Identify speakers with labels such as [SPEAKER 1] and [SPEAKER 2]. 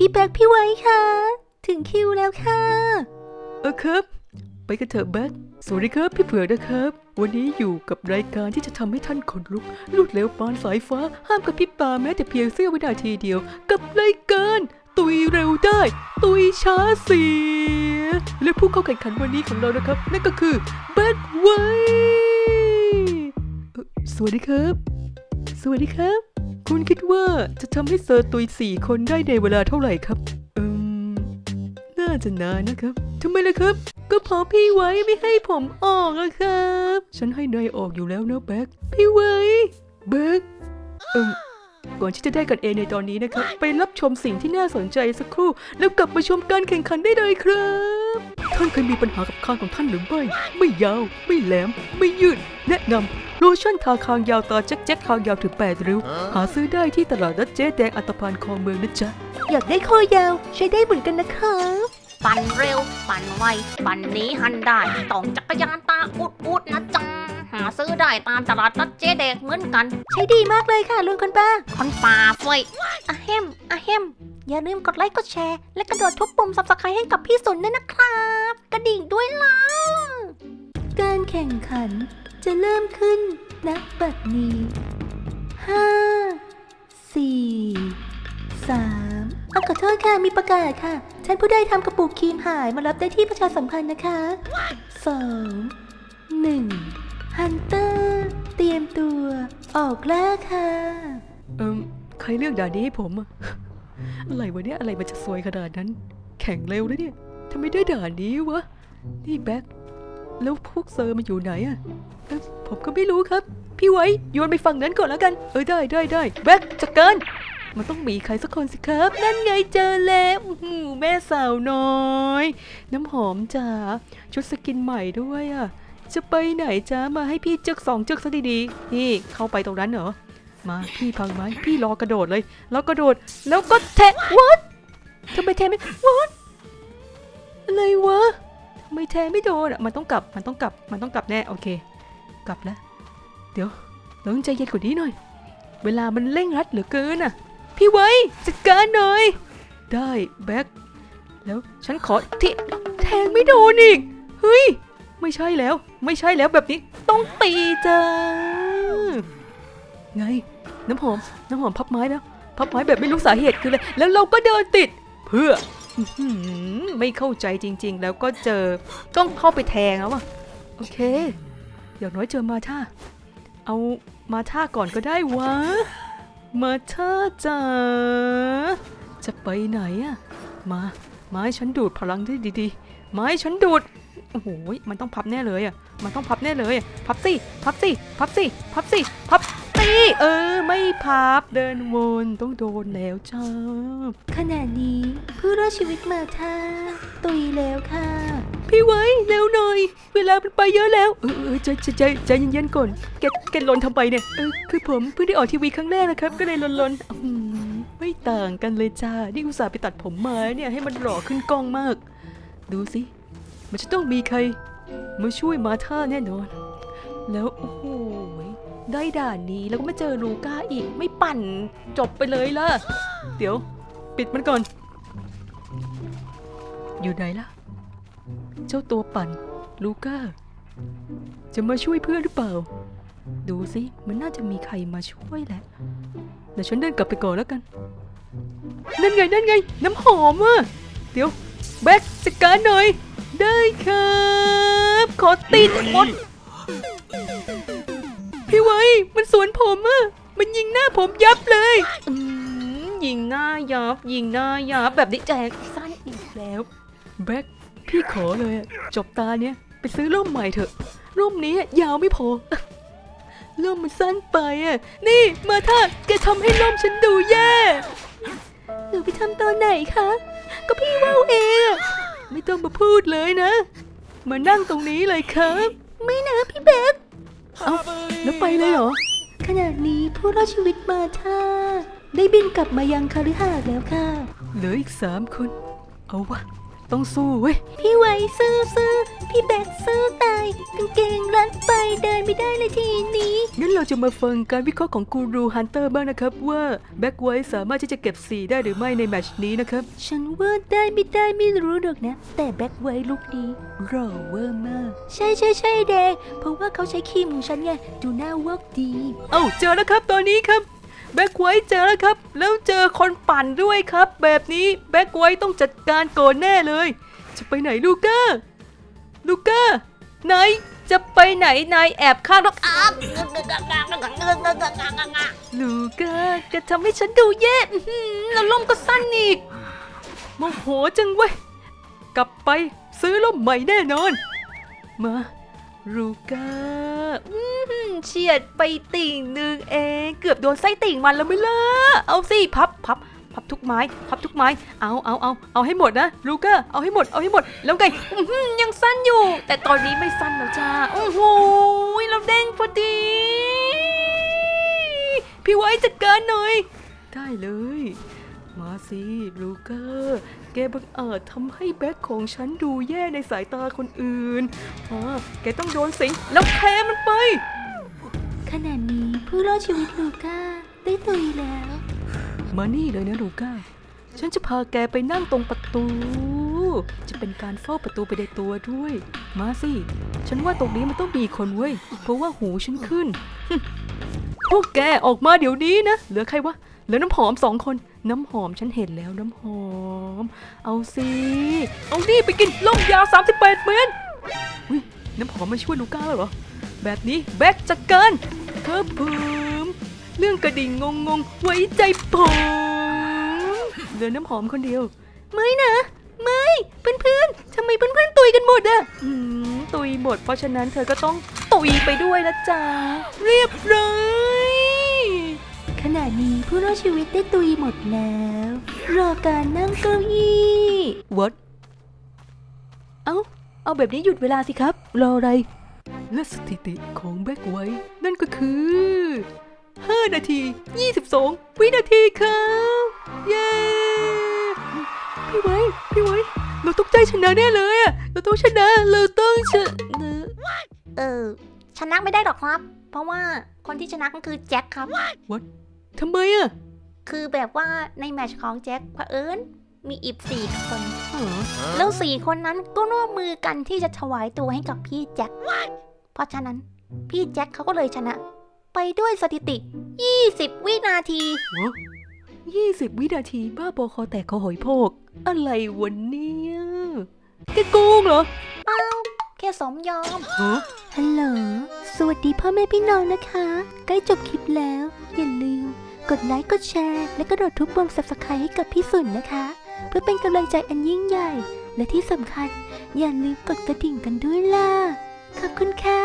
[SPEAKER 1] พี่แบ็คพี่ไว้ค่ะ ถึงคิวแล้วค่ะ
[SPEAKER 2] เออครับ ไปกันเถอะแบ็คสวัสดีครับพี่เผือกนะครับ วันนี้อยู่กับรายการที่จะทำให้ท่านขนลุกลุดเร็วปานสายฟ้า ห้ามกระพริบตาแม้แต่เพียงเสี้ยววินาทีเดียว กับรายการตุยเร็วได้ ตุยช้าเสีย และผู้เข้าแข่งขันวันนี้ของเรานะครับ นั่นก็คือแบ็คไวเอ่อสวัสดีครับ สวัสดีครับ คุณคิดว่าจะทำให้เซอร์ตุยสี่คนได้ในเวลาเท่าไหร่ครับ อืม น่าจะนานนะครับทำไมล่ะครับ ก็เพราะพี่ไว้ไม่ให้ผมออกอะครับ ฉันให้นายออกอยู่แล้วนะแบ็คพี่ไว้แบ็คเอิมก่อนที่จะได้กันเองในตอนนี้นะครับ ไปรับชมสิ่งที่น่าสนใจสักครู่ แล้วกลับมาชมการแข่งขันได้เลยครับ ท่านเคยมีปัญหากับคางของท่านหรือไม่ ไม่ยาว ไม่แหลม ไม่ยืด แนะนำ ลชั่นทาคางยาวตาแจ็คแจ็คคางยาวถึง8ริ้ว หาซื้อได้ที่ตลาดนัดเจ๊แดงอัตภานคลองเมืองนะจ๊ะ
[SPEAKER 1] อยากได้คอยาวใช้ได้เหมือนกันนะคะ
[SPEAKER 3] ปั่นเร็ว ปั่นไว ปั่นหนี้หันได้ต้องจักรยานตาอุดอุดนะจ๊ะ หาซื้อได้ตามตลาดนัดเจ๊แดงเหมือนกัน
[SPEAKER 1] ใช้ดีมากเลยค่ะลุงคนป้า
[SPEAKER 3] คนป่าเฟ้ย
[SPEAKER 1] อะเฮมอะเฮมอย่าลืมกดไลค์กดแชร์ และกระโดดทุบปุ่มซับสไครต์ให้กับพี่สุนด้วยนะครับ กระดิ่งด้วยล่ะการแข่งขัน จะเริ่มขึ้นณบัดนี้ห้าสี่สามเอาขอโทษค่ะ มีประกาศค่ะท่านผู้ใดทำกระปุกครีมหายมารับได้ที่ประชาสัมพันธ์นะคะสองหนึ่งฮันเตอร์เตรียมตัว ออกล่าค่ะ
[SPEAKER 2] เอิมใครเลือกด่านนี้ให้ผมอะอะไรวะเนี่ยอะไรมันจะสวยขนาดนั้น แข่งเร็วนะเนี่ยทำไมได้ด่านนี้วะ นี่แบ็ค แล้วพวกเซอร์มันอยู่ไหนอะเอ้ยผมก็ไม่รู้ครับ พี่ไว้โยนไปฝั่งนั้นก่อนแล้วกัน เออได้ได้ได้แบ็คจัดการมันต้องมีใครสักคนสิครับ นั่นไงเจอแล้วหือแม่สาวน้อย น้ำหอมจ๋าชุดสกินใหม่ด้วยอะจะไปไหนจ้ามาให้พี่จึกสองจึกซะดีๆ นี่เข้าไปตรงนั้นเหรอ มาพี่พังไม้พี่รอกระโดดเลย แล้วกระโดด แล้วก็แทะวัดทำไมแทะไม่วัดอะไรวะท แทะไม่โดนอะมันต้องกลับมันต้องกลับมันต้องกลับแน่โอเค กลับแล้ว เดี๋ยวเราต้องใจเย็นกว่านี้หน่อย เวลามันเร่งรัดเหลือเกินอะ พี่ไว้จัดการหน่อย ได้แบ็คแล้วฉันขอที่แทงไม่โดนอีกเฮ้ยไม่ใช่แล้ว ไม่ใช่แล้วแบบนี้ต้องตีจ้าไง น้ำหอม น้ำหอมพับไม้นะพับไม้แบบไม่รู้สาเหตุคืออะไรแล้วเราก็เดินติดเพื่อ ไม่เข้าใจจริง ๆ แล้วก็เจอต้องเข้าไปแทงแล้วอะโอเค อย่างน้อยเจอมาท่าเอามาท่าก่อนก็ได้วะ มาท่าจ๋าจะไปไหนอะมาไม้ฉันดูดพลังได้ดีๆ ไม้ฉันดูด โอ้โห มันต้องพับแน่เลยอะมันต้องพับแน่เลย พับสิ พับสิ พับสิ พับสิ พับ เออ ไม่พับเดินวนต้องโดนแล้วจ้า
[SPEAKER 1] ขณะนี้ผู้รอดชีวิตมาท่าตุยแล้วค่ะ
[SPEAKER 2] พี่ไว้เร็วหน่อย เวลามันไปเยอะแล้ว เออเออใจใจใจใจเย็นๆก่อนแกแกลนทำไปเนี่ยเออคือผมเพิ่งได้ออกทีวีครั้งแรกนะครับ ก็เลยลนลนๆอืมไม่ต่างกันเลยจ้านี่อุตส่าห์ไปตัดผมมาเนี่ยให้มันหล่อขึ้นกล้องมาก ดูสิมันจะต้องมีใครมาช่วยมาท่าแน่นอน แล้วโอ้โห ได้ด่านนี้แล้วก็มาเจอลูก้าอีกไม่ปั่นจบไปเลยล่ะ เดี๋ยว ปิดมันก่อน อยู่ไหนล่ะ เจ้าตัวปั่น ลูก้า จะมาช่วยเพื่อนหรือเปล่า ดูสิมันน่าจะมีใครมาช่วยแหละเดี๋ยวฉันเดินกลับไปก่อนแล้วกันนั่นไงนั่นไง น้ำหอมอะเดี๋ยวแบ็คจัดการหน่อย ได้ครับ ขอตีนหมด พี่ไว้มันสวนผมอะมันยิงหน้าผมยับเลยอืมยิงหน้ายับ ยิงหน้ายับแบบนี้แจกสั้นอีกแล้วแบ็คพี่ขอเลยจบตาเนี้ยไปซื้อร่มใหม่เถอะร่มนี้ยาวไม่พอร่มมันสั้นไปอะ นี่มาท่าแกทำให้ร่มฉันดูแย่
[SPEAKER 1] หนูไปทำตอนไหนคะ
[SPEAKER 2] ก็พี่ว่าวเองไม่ต้องมาพูดเลยนะ มานั่งตรงนี้เลยครับ
[SPEAKER 1] ไม่นะพี่แบ็ค
[SPEAKER 2] เอ้าแล้วไปเลยเหรอ
[SPEAKER 1] ขณะนี้ผู้รอดชีวิตมาท่า ได้บินกลับมายังคฤหาสน์แล้วค่ะ
[SPEAKER 2] เหลืออีกสามคน เอาวะ ต้องสู้เว้ย
[SPEAKER 1] พี่ไว้ซื้อซื้อ พี่แบกซื้อตายกางเกงรัดไปเดินไม่ได้เลยทีนี้
[SPEAKER 2] งั้นเราจะมาฟังการวิเคราะห์ของกูรูฮันเตอร์บ้างนะครับ ว่าแบ็กไวท์สามารถที่จะเก็บ 4 ได้หรือไม่ในแมตชนี้นะครับ
[SPEAKER 1] ฉันว่าได้ไม่ได้ไม่รู้หรอกนะ แต่แบ็คไว้ลุกนี้รอเวอร์มาก ใช่ใช่ใช่แดง เพราะว่าเขาใช้ครีมของฉันไงดูหน้าเวิร์กดี
[SPEAKER 2] เอ้าเจอแล้วครับตอนนี้ครับแบ็กไวท์เจอแล้วครับ แล้วเจอคนปั่นด้วยครับ แบบนี้แบ็กไวท์ต้องจัดการก่อนแน่เลย จะไปไหนลูก้า ลูก้าไหนจะไปไหนนายแอบข้างรถ
[SPEAKER 3] อาว
[SPEAKER 2] ลูก้าแกทำให้ฉันดูแย่อื้อหือแล้วล่มก็สั้นอีกโมโหจังเว้ย กลับไปซื้อล่มใหม่แน่นอน มาลูก้าเฉียดไปติ่งหนึ่งเอง เกือบโดนไส้ติ่งมันแล้วไม่เล่ะเอาสิ พับ พับทุกไม้ พับทุกไม้ เอาเอาเอาเอาให้หมดนะลูก้าเอาให้หมดเอาให้หมด แล้วไงยังสั้นอยู่ แต่ตอนนี้ไม่สั้นแล้วจ้าโอ้โหเราเด้งพอดี พี่ไว้จัดการหน่อย ได้เลย มาสิลูก้าแกบังอาจทำให้แบ็คของฉันดูแย่ในสายตาคนอื่นมาแกต้องโดนสิงแล้วแพ้มันไป
[SPEAKER 1] ขณะนี้ผู้รอดชีวิตลูก้าได้ตุยแล้ว
[SPEAKER 2] มานี่เลยนะลูก้า ฉันจะพาแกไปนั่งตรงประตู จะเป็นการเฝ้าประตูไปในตัวด้วย มาสิ ฉันว่าตรงนี้มันต้องมีคนเว้ย เพราะว่าหูฉันขึ้น พวกแกออกมาเดี๋ยวนี้นะ เหลือใครวะ เหลือน้ำหอมสองคน น้ำหอมฉันเห็นแล้วน้ำหอม เอาสิ เอานี่ไปกินล่มยาว 38เมตรน้ำหอมมาช่วยลูก้าแล้วเหรอ แบบนี้แบ็คจัดการเธอผม เรื่องกระดิ่งงงงๆ ไว้ใจผมเหลือน้ำหอมคนเดียว
[SPEAKER 1] ไม่นะ ไม่ เพื่อนๆทำไมเพื่อนๆตุยกันหมดอะ
[SPEAKER 2] อืมตุยหมด เพราะฉะนั้นเธอก็ต้องตุยไปด้วยนะจ๊ะเรียบร้อย
[SPEAKER 1] ขณะนี้ผู้รอดชีวิตได้ตุยหมดแล้ว รอการนั่งเก้าอี้
[SPEAKER 2] วัดเอ้า เอาแบบนี้หยุดเวลาสิครับ รออะไรและสถิติของแบ็กไว้ นั่นก็คือ 5 นาที 22 วินาทีครับเย้พี่ไว้พี่ไว้ เราต้องใจชนะแน่เลยอะเราต้องชนะเราต้องชนะ
[SPEAKER 3] เออชนะไม่ได้หรอกครับ เพราะว่าคนที่ชนะก็คือแจ็คครับ
[SPEAKER 2] ทำไมอะ
[SPEAKER 3] คือแบบว่าในแมตช์ของแจ็คเผอิญมีอีกสี่คน
[SPEAKER 2] ฮะ
[SPEAKER 3] แล้วสี่คนนั้นก็ร่วมมือกันที่จะถวายตัวให้กับพี่แจ็ค เพราะฉะนั้นพี่แจ็คเขาก็เลยชนะ ไปด้วยสถิติ 20 วินาที
[SPEAKER 2] ยี่สิบวินาทีบ้าบอคอแตกคอหอยโพก อะไรวันนี้แกโกงเหรอ
[SPEAKER 3] แค่สมยอม
[SPEAKER 2] ฮะ
[SPEAKER 1] ฮัลโหล สวัสดีพ่อแม่พี่น้องนะคะ ใกล้จบคลิปแล้ว อย่าลืม กดไลค์ กดแชร์ และกระโดดทุบปุ่ม subscribe ให้กับพี่สุนนะคะ เพื่อเป็นกำลังใจอันยิ่งใหญ่ และที่สำคัญ อย่าลืมกดกระดิ่งกันด้วยล่ะ ขอบคุณค่ะ